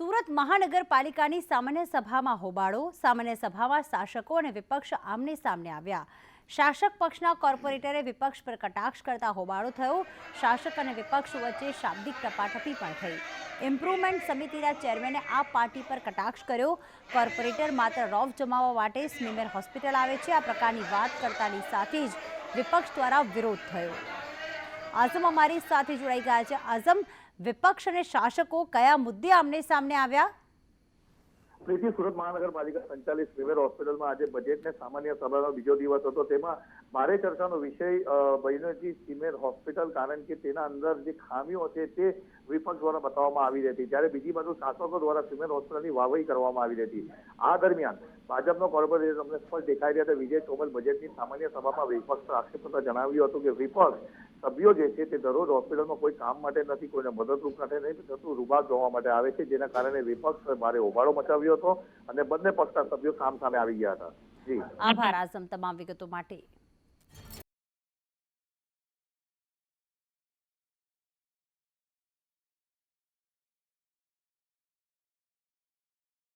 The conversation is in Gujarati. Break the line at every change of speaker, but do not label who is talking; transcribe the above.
સુરત મહાનગરપાલિકાની સામાન્ય સભામાં હોબાળો, સામાન્ય સભામાં શાસકો અને વિપક્ષ આમને સામને આવ્યા. શાસક પક્ષના કોર્પોરેટરે વિપક્ષ પર કટાક્ષ કરતા હોબાળો થયો. શાસક અને વિપક્ષ વચ્ચે શાબ્દિક ટપાટપી પણ થઈ. ઇમ્પ્રુવમેન્ટ સમિતિના ચેરમેને આ પાર્ટી પર કટાક્ષ કર્યો. કોર્પોરેટર માત્ર રોફ જમાવવા માટે સ્મીમેર હોસ્પિટલ આવે છે. આ પ્રકારની વાત કરતાની સાથે જ વિપક્ષ દ્વારા વિરોધ થયો. આઝમ અમારી સાથે જોડાઈ ગયા છે. આઝમ, વિપક્ષ અને શાસકો કયા મુદ્દે આમને સામને આવ્યા?
પ્રીતિ, સુરત મહાનગરપાલિકા સંચાલિત સિવિલ હોસ્પિટલમાં આજે બજેટને સામાન્ય સભાનો બીજો દિવસ હતો. તેમાં ભારે ચર્ચાનો વિષય બન્યો સિમેર હોસ્પિટલ, કારણ કે તેના અંદર જે ખામીઓ છે તે વિપક્ષ દ્વારા બતાવવામાં આવી રહી હતી જ્યારે બીજી બાજુ શાસકો દ્વારા સિમેર હોસ્પિટલની વાવણી કરવામાં આવી રહી હતી આ દરમિયાન ભાજપનો કોર્પોરેટર તમને સ્પષ્ટ દેખાઈ રહ્યા હતા વિજય ચોમલ બજેટની સામાન્ય સભામાં વિપક્ષ આક્ષેપ કરતા જણાવ્યું હતું કે વિપક્ષ સભ્યો જે છે તે દરરોજ હોસ્પિટલમાં કોઈ કામ માટે નથી, કોઈને મદદરૂપ માટે નહીં થતું રૂબાબ જોવા માટે આવે છે, જેના કારણે વિપક્ષ ભારે હોબાળો મચાવ્યો હતો અને બંને પક્ષના સભ્યો સામ સામે આવી ગયા હતા. જી.
આભાર, આઝમ, તમામ વિગતો માટે.